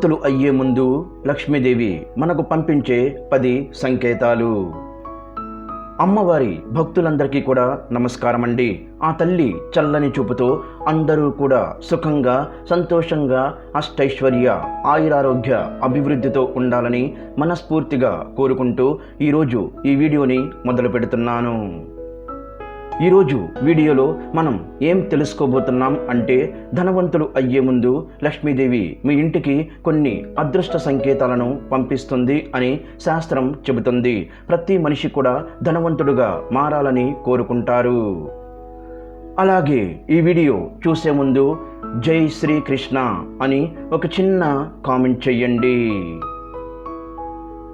ధనవంతులు అయ్యే ముందు లక్ష్మీదేవి మనకు పంపించే పది సంకేతాలు. అమ్మవారి భక్తులందరికీ కూడా నమస్కారం అండి ఆ తల్లి చల్లని చూపుతో అందరూ కూడా సుఖంగా సంతోషంగా అష్టైశ్వర్య ఆయురారోగ్య అభివృద్ధితో ఉండాలని మనస్ఫూర్తిగా కోరుకుంటూ ఈరోజు ఈ వీడియోని మొదలు పెడుతున్నాను ఈరోజు వీడియోలో మనం ఏం తెలుసుకోబోతున్నాం అంటే ధనవంతులు అయ్యే ముందు లక్ష్మీదేవి మీ ఇంటికి కొన్ని అదృష్ట సంకేతాలను పంపిస్తుంది అని శాస్త్రం చెబుతుంది. ప్రతి మనిషి కూడా ధనవంతుడుగా మారాలని కోరుకుంటారు. అలాగే ఈ వీడియో చూసే ముందు జై శ్రీకృష్ణ అని ఒక చిన్న కామెంట్ చెయ్యండి.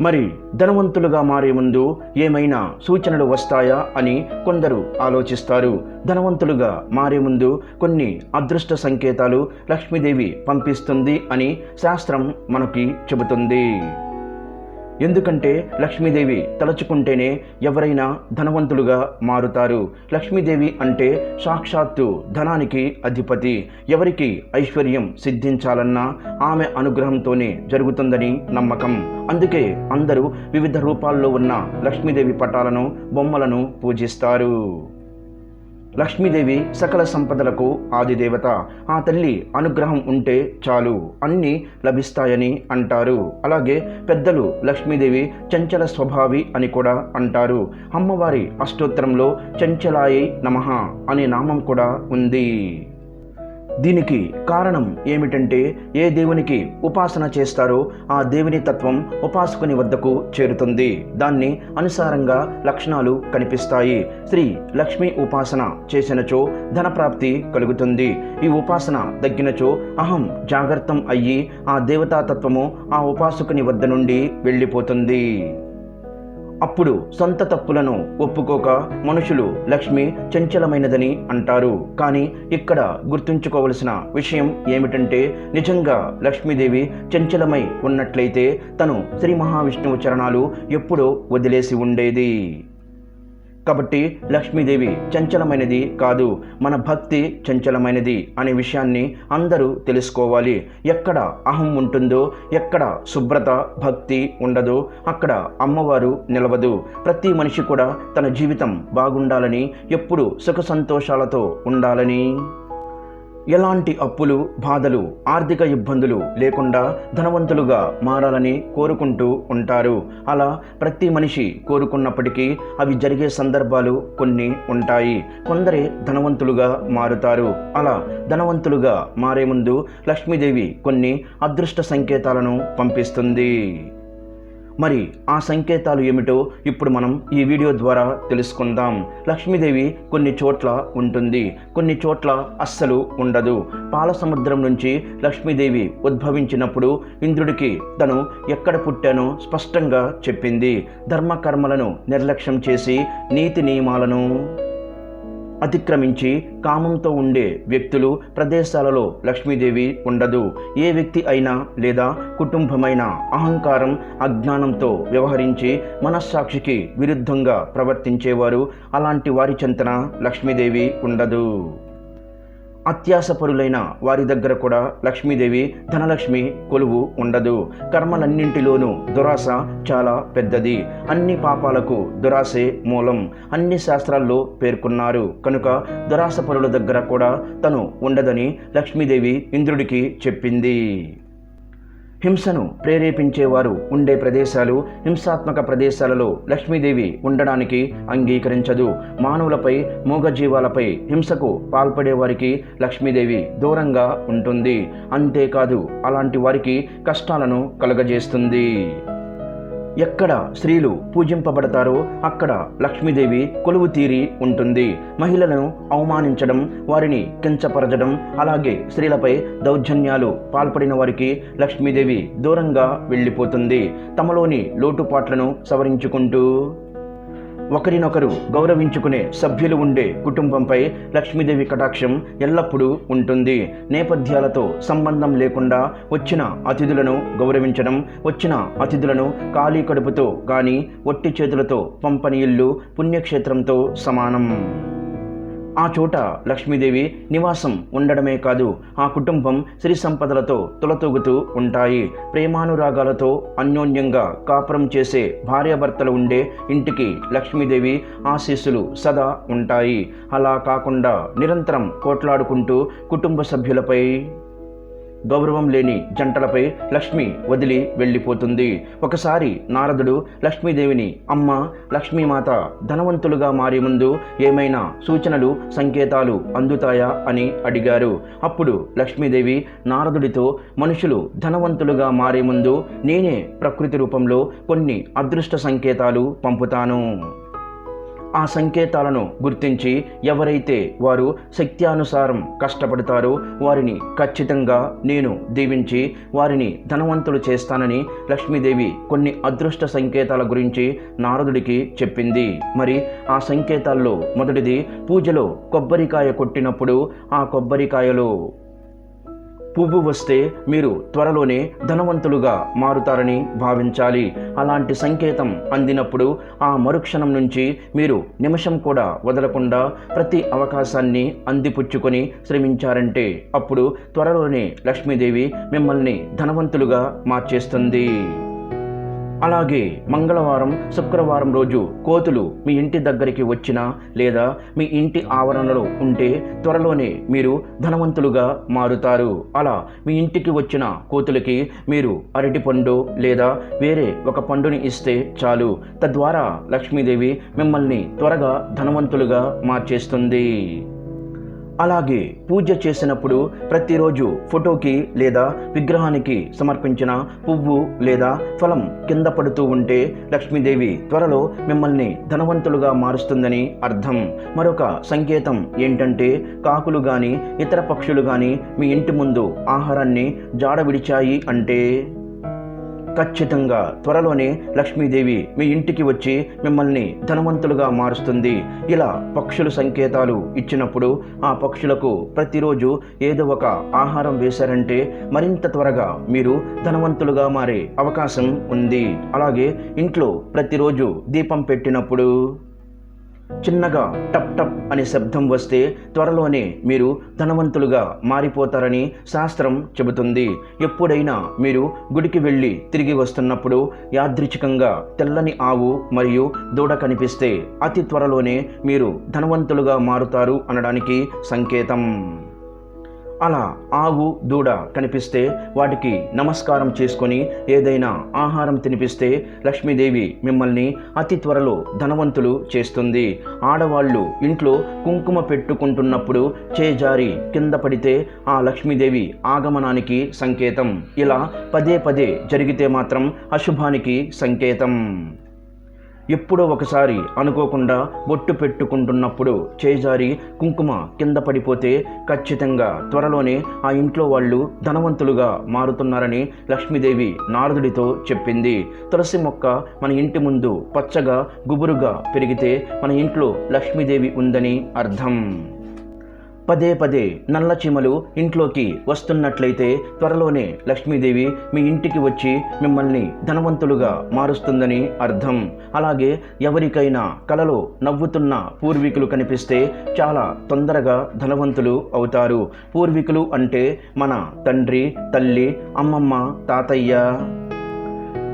మరి ధనవంతులుగా మారే ముందు ఏమైనా సూచనలు వస్తాయా అని కొందరు ఆలోచిస్తారు. ధనవంతులుగా మారే ముందు కొన్ని అదృష్ట సంకేతాలు లక్ష్మీదేవి పంపిస్తుంది అని శాస్త్రం మనకి చెబుతుంది. ఎందుకంటే లక్ష్మీదేవి తలుచుకుంటేనే ఎవరైనా ధనవంతులుగా మారుతారు. లక్ష్మీదేవి అంటే సాక్షాత్తు ధనానికి అధిపతి. ఎవరికి ఐశ్వర్యం సిద్ధించాలన్నా ఆమె అనుగ్రహంతోనే జరుగుతుందని నమ్మకం. అందుకే అందరూ వివిధ రూపాల్లో ఉన్న లక్ష్మీదేవి పటాలను బొమ్మలను పూజిస్తారు. లక్ష్మీదేవి సకల సంపదలకు ఆదిదేవత. ఆ తల్లి అనుగ్రహం ఉంటే చాలు అన్నీ లభిస్తాయని అంటారు. అలాగే పెద్దలు లక్ష్మీదేవి చంచల స్వభావి అని కూడా అంటారు. అమ్మవారి అష్టోత్తరంలో చంచలాయి నమః అనే నామం కూడా ఉంది. దీనికి కారణం ఏమిటంటే ఏ దేవునికి ఉపాసన చేస్తారో ఆ దేవుని తత్వం ఉపాసకుని వద్దకు చేరుతుంది. దాన్ని అనుసారంగా లక్షణాలు కనిపిస్తాయి. శ్రీ లక్ష్మీ ఉపాసన చేసినచో ధనప్రాప్తి కలుగుతుంది. ఈ ఉపాసన తగ్గినచో అహం జాగ్రత్తం అయ్యి ఆ దేవతాతత్వము ఆ ఉపాసకుని వద్ద నుండి వెళ్ళిపోతుంది. అప్పుడు సొంత తప్పులను ఒప్పుకోక మనుషులు లక్ష్మి చంచలమైనదని అంటారు. కానీ ఇక్కడ గుర్తుంచుకోవలసిన విషయం ఏమిటంటే నిజంగా లక్ష్మీదేవి చంచలమై ఉన్నట్లయితే తను శ్రీ మహావిష్ణువు చరణాలు ఎప్పుడో వదిలేసి ఉండేది. కాబట్టి లక్ష్మీదేవి చంచలమైనది కాదు. మన భక్తి చంచలమైనది అనే విషయాన్ని అందరూ తెలుసుకోవాలి. ఎక్కడ అహం ఉంటుందో ఎక్కడ శుభ్రత భక్తి ఉండదో అక్కడ అమ్మవారు నిలవదు. ప్రతి మనిషి కూడా తన జీవితం బాగుండాలని ఎప్పుడు సుఖ సంతోషాలతో ఉండాలని. ఎలాంటి అప్పులు బాధలు ఆర్థిక ఇబ్బందులు లేకుండా ధనవంతులుగా మారాలని కోరుకుంటూ ఉంటారు. అలా ప్రతి మనిషి కోరుకున్నప్పటికీ అవి జరిగే సందర్భాలు కొన్ని ఉంటాయి. కొందరే ధనవంతులుగా మారుతారు. అలా ధనవంతులుగా మారే ముందు లక్ష్మీదేవి కొన్ని అదృష్ట సంకేతాలను పంపిస్తుంది. మరి ఆ సంకేతాలు ఏమిటో ఇప్పుడు మనం ఈ వీడియో ద్వారా తెలుసుకుందాం. లక్ష్మీదేవి కొన్ని చోట్ల ఉంటుంది. కొన్ని చోట్ల అస్సలు ఉండదు. పాల సముద్రం నుంచి లక్ష్మీదేవి ఉద్భవించినప్పుడు ఇంద్రుడికి తను ఎక్కడ పుట్టానో స్పష్టంగా చెప్పింది. ధర్మకర్మలను నిర్లక్ష్యం చేసి నీతి నియమాలను అతిక్రమించి కామంతో ఉండే వ్యక్తులు ప్రదేశాలలో లక్ష్మీదేవి ఉండదు. ఏ వ్యక్తి అయినా లేదా కుటుంబమైన అహంకారం అజ్ఞానంతో వ్యవహరించి మనస్సాక్షికి విరుద్ధంగా ప్రవర్తించేవారు అలాంటి వారి చెంతన లక్ష్మీదేవి ఉండదు. అత్యాసపరులైన వారి దగ్గర కూడా లక్ష్మీదేవి ధనలక్ష్మి కొలువు ఉండదు. కర్మలన్నింటిలోనూ దురాశ చాలా పెద్దది. అన్ని పాపాలకు దురాశే మూలం. అన్ని శాస్త్రాల్లో పేర్కొన్నారు. కనుక దురాశపరుల దగ్గర కూడా తను ఉండదని లక్ష్మీదేవి ఇంద్రుడికి చెప్పింది. హింసను ప్రేరేపించేవారు ఉండే ప్రదేశాలు హింసాత్మక ప్రదేశాలలో లక్ష్మీదేవి ఉండడానికి అంగీకరించదు. మానవులపై మూగజీవాలపై హింసకు పాల్పడేవారికి లక్ష్మీదేవి దూరంగా ఉంటుంది. అంతేకాదు అలాంటి వారికి కష్టాలను కలుగజేస్తుంది. ఎక్కడ స్త్రీలు పూజింపబడతారో అక్కడ లక్ష్మీదేవి కొలువు తీరి ఉంటుంది. మహిళలను అవమానించడం వారిని కించపరచడం అలాగే స్త్రీలపై దౌర్జన్యాలు పాల్పడిన వారికి లక్ష్మీదేవి దూరంగా వెళ్ళిపోతుంది. తమలోని లోటుపాట్లను సవరించుకుంటూ ఒకరినొకరు గౌరవించుకునే సభ్యులు ఉండే కుటుంబంపై లక్ష్మీదేవి కటాక్షం ఎల్లప్పుడూ ఉంటుంది. నేపథ్యాలతో సంబంధం లేకుండా వచ్చిన అతిథులను గౌరవించడం వచ్చిన అతిథులను ఖాళీ కడుపుతో కానీ ఒట్టి చేతులతో పంపని ఇల్లు పుణ్యక్షేత్రంతో సమానం. ఆ చోట లక్ష్మీదేవి నివాసం ఉండడమే కాదు ఆ కుటుంబం సిరి సంపదలతో తులతూగుతూ ఉంటాయి. ప్రేమానురాగాలతో అన్యోన్యంగా కాపురం చేసే భార్యాభర్తలు ఉండే ఇంటికి లక్ష్మీదేవి ఆశీస్సులు సదా ఉంటాయి. అలా కాకుండా నిరంతరం కోట్లాడుకుంటూ కుటుంబ సభ్యులపై గౌరవం లేని జంటలపై లక్ష్మి వదిలి వెళ్ళిపోతుంది. ఒకసారి నారదుడు లక్ష్మీదేవిని అమ్మ లక్ష్మీమాత ధనవంతులుగా మారే ముందు ఏమైనా సూచనలు సంకేతాలు అందుతాయా అని అడిగారు. అప్పుడు లక్ష్మీదేవి నారదుడితో మనుషులు ధనవంతులుగా మారే ముందు నేనే ప్రకృతి రూపంలో కొన్ని అదృష్ట సంకేతాలు పంపుతాను. ఆ సంకేతాలను గుర్తించి ఎవరైతే వారు శక్త్యానుసారం కష్టపడతారో వారిని ఖచ్చితంగా నేను దీవించి వారిని ధనవంతులు చేస్తానని లక్ష్మీదేవి కొన్ని అదృష్ట సంకేతాల గురించి నారదుడికి చెప్పింది. మరి ఆ సంకేతాల్లో మొదటిది పూజలో కొబ్బరికాయ కొట్టినప్పుడు ఆ కొబ్బరికాయలో పువ్వు వస్తే మీరు త్వరలోనే ధనవంతులుగా మారుతారని భావించాలి. అలాంటి సంకేతం అందినప్పుడు ఆ మరుక్షణం నుంచి మీరు నిమిషం కూడా వదలకుండా ప్రతి అవకాశాన్ని అందిపుచ్చుకొని శ్రమించారంటే అప్పుడు త్వరలోనే లక్ష్మీదేవి మిమ్మల్ని ధనవంతులుగా మార్చేస్తుంది. అలాగే మంగళవారం శుక్రవారం రోజు కోతులు మీ ఇంటి దగ్గరికి వచ్చినా లేదా మీ ఇంటి ఆవరణలో ఉంటే త్వరలోనే మీరు ధనవంతులుగా మారుతారు. అలా మీ ఇంటికి వచ్చిన కోతులకి మీరు అరటిపండు లేదా వేరే ఒక పండుని ఇస్తే చాలు. తద్వారా లక్ష్మీదేవి మిమ్మల్ని త్వరగా ధనవంతులుగా మార్చేస్తుంది. అలాగే పూజ చేసినప్పుడు ప్రతిరోజు ఫోటోకి లేదా విగ్రహానికి సమర్పించిన పువ్వు లేదా ఫలం కింద పడుతూ ఉంటే లక్ష్మీదేవి త్వరలో మిమ్మల్ని ధనవంతులుగా మారుస్తుందని అర్థం. మరొక సంకేతం ఏంటంటే కాకులు కానీ ఇతర పక్షులు కానీ మీ ఇంటి ముందు ఆహారాన్ని జాడ విడిచాయి అంటే ఖచ్చితంగా త్వరలోనే లక్ష్మీదేవి మీ ఇంటికి వచ్చి మిమ్మల్ని ధనవంతులుగా మారుస్తుంది. ఇలా పక్షులు సంకేతాలు ఇచ్చినప్పుడు ఆ పక్షులకు ప్రతిరోజు ఏదో ఒక ఆహారం వేశారంటే మరింత త్వరగా మీరు ధనవంతులుగా మారే అవకాశం ఉంది. అలాగే ఇంట్లో ప్రతిరోజు దీపం పెట్టినప్పుడు చిన్నగా టప్ టప్ అనే శబ్దం వస్తే త్వరలోనే మీరు ధనవంతులుగా మారిపోతారని శాస్త్రం చెబుతుంది. ఎప్పుడైనా మీరు గుడికి వెళ్ళి తిరిగి వస్తున్నప్పుడు యాదృచ్ఛికంగా తెల్లని ఆవు మరియు దూడ కనిపిస్తే అతి త్వరలోనే మీరు ధనవంతులుగా మారుతారు అనడానికి సంకేతం. అలా ఆవు దూడ కనిపిస్తే వాటికి నమస్కారం చేసుకొని ఏదైనా ఆహారం తినిపిస్తే లక్ష్మీదేవి మిమ్మల్ని అతి త్వరలో ధనవంతులు చేస్తుంది. ఆడవాళ్ళు ఇంట్లో కుంకుమ పెట్టుకుంటున్నప్పుడు చేజారి కింద పడితే ఆ లక్ష్మీదేవి ఆగమనానికి సంకేతం. ఇలా పదే పదే జరిగితే మాత్రం అశుభానికి సంకేతం. ఎప్పుడో ఒకసారి అనుకోకుండా బొట్టు పెట్టుకుంటున్నప్పుడు చేజారి కుంకుమ కింద పడిపోతే ఖచ్చితంగా త్వరలోనే ఆ ఇంట్లో వాళ్ళు ధనవంతులుగా మారుతున్నారని లక్ష్మీదేవి నారదుడితో చెప్పింది. తులసి మొక్క మన ఇంటి ముందు పచ్చగా గుబురుగా పెరిగితే మన ఇంట్లో లక్ష్మీదేవి ఉందని అర్థం. పదే పదే నల్ల చీమలు ఇంట్లోకి వస్తున్నట్లయితే త్వరలోనే లక్ష్మీదేవి మీ ఇంటికి వచ్చి మిమ్మల్ని ధనవంతులుగా మారుస్తుందని అర్థం. అలాగే ఎవరికైనా కలలో నవ్వుతున్న పూర్వీకులు కనిపిస్తే చాలా తొందరగా ధనవంతులు అవుతారు. పూర్వీకులు అంటే మన తండ్రి తల్లి అమ్మమ్మ తాతయ్య.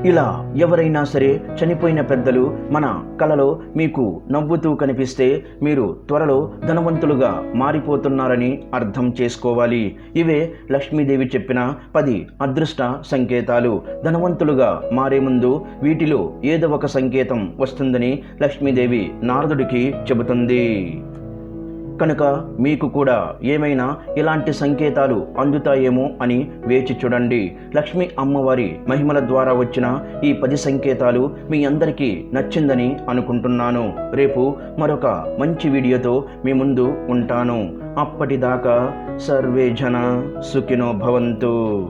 ఇలా ఎవరైనా సరే చనిపోయిన పెద్దలు మన కలలో మీకు నవ్వుతూ కనిపిస్తే మీరు త్వరలో ధనవంతులుగా మారిపోతున్నారని అర్థం చేసుకోవాలి. ఇవే లక్ష్మీదేవి చెప్పిన పది అదృష్ట సంకేతాలు. ధనవంతులుగా మారే ముందు వీటిలో ఏదో ఒక సంకేతం వస్తుందని లక్ష్మీదేవి నారదుడికి చెబుతుంది. కనుక మీకు కూడా ఏమైనా ఇలాంటి సంకేతాలు అందుతాయేమో అని వేచి చూడండి. లక్ష్మీ అమ్మవారి మహిమల ద్వారా వచ్చిన ఈ పది సంకేతాలు మీ అందరికీ నచ్చిందని అనుకుంటున్నాను. రేపు మరొక మంచి వీడియోతో మీ ముందు ఉంటాను. అప్పటిదాకా సర్వే జన సుఖినో భవంతు.